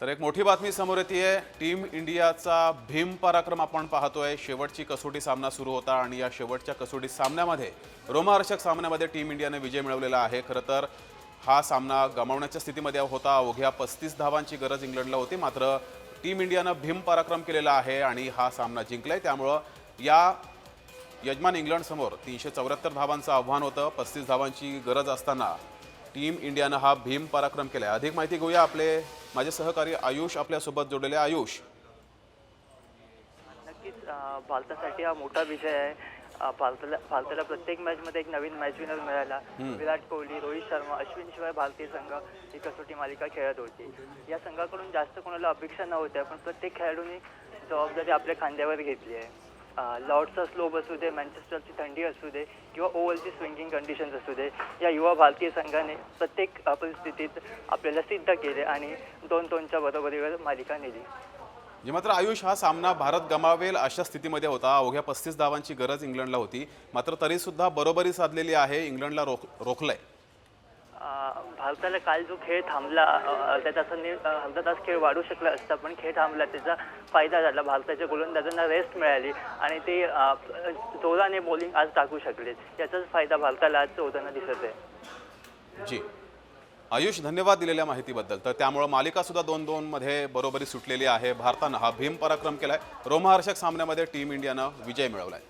तर एक मोठी बातमी समोर येते टीम इंडियाचा भीम पराक्रम आपण पाहतोय. शेवटची कसोटी सामना सुरू होता आणि या शेवटच्या कसोटी सामन्यामध्ये रोमहर्षक सामन्यामध्ये टीम इंडियाने विजय मिळवलेला आहे. खरं तर हा सामना गमावण्याच्या स्थितीमध्ये होता. अवघ्या पस्तीस धावांची गरज इंग्लंडला होती. मात्र टीम इंडियानं भीम पराक्रम केलेला आहे आणि हा सामना जिंकलाय. त्यामुळं या यजमान इंग्लंडसमोर तीनशे चौऱ्याहत्तर धावांचं आव्हान होतं. पस्तीस धावांची गरज असताना टीम इंडियानं हा भीम पराक्रम केलाय. अधिक माहिती घेऊया आपले माझे सहकारी आयुष आपल्यासोबत जोडलेले. आयुष. नक्कीच भारतासाठी हा मोठा विजय आहे. भारताला भारताला प्रत्येक मॅचमध्ये एक नवीन मॅच विनर मिळाला विराट कोहली रोहित शर्मा अश्विन शिवाय भारतीय संघ ही कसोटी मालिका खेळत होती. या संघाकडून जास्त कोणाला अपेक्षा नव्हत्या पण प्रत्येक खेळाडूंनी जबाबदारी आपल्या खांद्यावर घेतली आहे. लॉर्डचा स्लोप असू दे मँचेस्टरची थंडी असू दे किंवा ओव्हलची स्विंगिंग कंडिशन्स असू दे या युवा भारतीय संघाने प्रत्येक परिस्थितीत आपल्याला सिद्ध केले आणि दोन दोनच्या बरोबरीवर मालिका नेली. जे मात्र आयुष हा सामना भारत गमावेल अशा स्थितीमध्ये होता. अवघ्या पस्तीस धावांची गरज इंग्लंडला होती. मात्र तरी सुद्धा बरोबरी साधलेली आहे. इंग्लंडला रोख रोखलंय. आहे भारताला काल जो खेळ थांबला त्याचा अर्ध्या अर्धा तास खेळ वाढू शकला असता पण खेळ थांबला त्याचा फायदा झाला. भारताच्या गोलंदाजांना रेस्ट मिळाली आणि ते जोराने बॉलिंग आज टाकू शकले. याचाच फायदा भारताला आज होताना दिसत आहे. जी. आयुष धन्यवाद दिलेल्या माहितीबद्दल. तर त्यामुळं मालिका सुद्धा दोन दोन मध्ये बरोबरी सुटलेली आहे. भारतानं हा भीम पराक्रम केलाय. रोमहर्षक सामन्यामध्ये टीम इंडियानं विजय मिळवलाय.